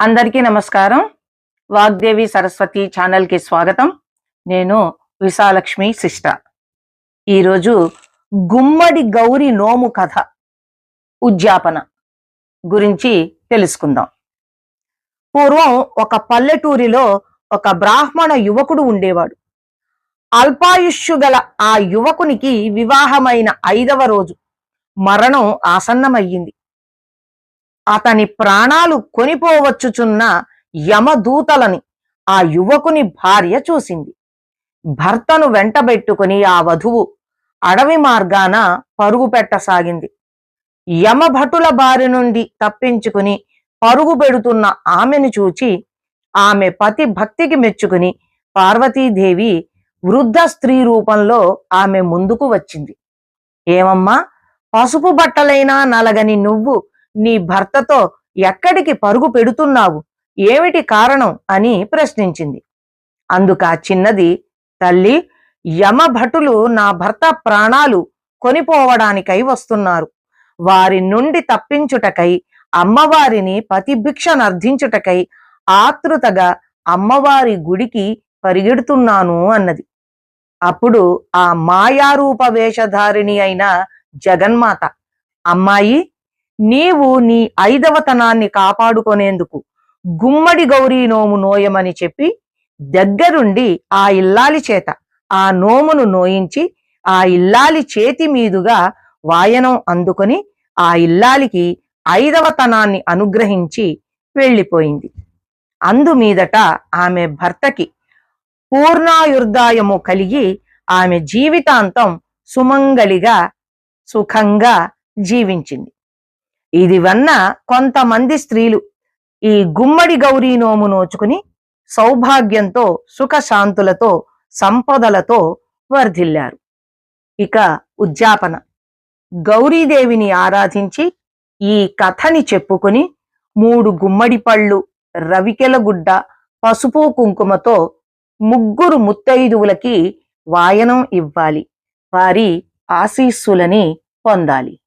అందరికీ నమస్కారం. వాగ్దేవి సరస్వతి ఛానల్కి స్వాగతం. నేను విశాలక్ష్మి సిస్టర్. ఈరోజు గుమ్మడి గౌరి నోము కథ ఉద్యాపన గురించి తెలుసుకుందాం. పూర్వం ఒక పల్లెటూరిలో ఒక బ్రాహ్మణ యువకుడు ఉండేవాడు. అల్పాయుష్యు గల ఆ యువకునికి వివాహమైన ఐదవ రోజు. మరణం ఆసన్నమయ్యింది. అతని ప్రాణాలు కొనిపోవచ్చుచున్న యమదూతలని ఆ యువకుని భార్య చూసింది. భర్తను వెంటబెట్టుకుని ఆ వధువు అడవి మార్గాన పరుగు పెట్టసాగింది. యమభటుల బారి నుండి తప్పించుకుని పరుగు పెడుతున్న ఆమెను చూచి ఆమె పతి భక్తికి మెచ్చుకుని పార్వతీదేవి వృద్ధ స్త్రీ రూపంలో ఆమె ముందుకు వచ్చింది. ఏమమ్మా? పసుపు బట్టలైనా నలగని నువ్వు నీ భర్తతో ఎక్కడికి పరుగు పెడుతున్నావు? ఏమిటి కారణం? అని ప్రశ్నించింది. అందుక చిన్నది తల్లి యమభటులు నా భర్త ప్రాణాలు కొనిపోవడానికై వస్తున్నారు. వారి నుండి తప్పించుటకై అమ్మవారిని పతిభిక్షనర్థించుటకై ఆతృతగా అమ్మవారి గుడికి పరిగెడుతున్నాను అన్నది. అప్పుడు ఆ మాయారూప వేషధారిణి అయిన జగన్మాత అమ్మాయి నీవు నీ ఐదవతనాన్ని కాపాడుకొనేందుకు గుమ్మడి గౌరీ నోము నోయమని చెప్పి దగ్గరుండి ఆ ఇల్లాలి చేత ఆ నోమును నోయించి ఆ ఇల్లాలి చేతి మీదుగా వాయనం అందుకొని ఆ ఇల్లాలికి ఐదవతనాన్ని అనుగ్రహించి వెళ్ళిపోయింది. అందు మీదట ఆమె భర్తకి పూర్ణాయుర్దాయము కలిగి ఆమె జీవితాంతం సుమంగలిగా సుఖంగా జీవించింది. ఇది వన్న కొంతమంది స్త్రీలు ఈ గుమ్మడి గౌరీ నోము నోచుకుని సౌభాగ్యంతో సుఖశాంతులతో సంపదలతో వర్ధిల్లారు. ఇక ఉద్యాపన. గౌరీదేవిని ఆరాధించి ఈ కథని చెప్పుకుని మూడు గుమ్మడి పళ్ళు రవికెలగుడ్డ పసుపు కుంకుమతో ముగ్గురు ముత్తైదువులకి వాయనం ఇవ్వాలి. వారి ఆశీస్సులని పొందాలి.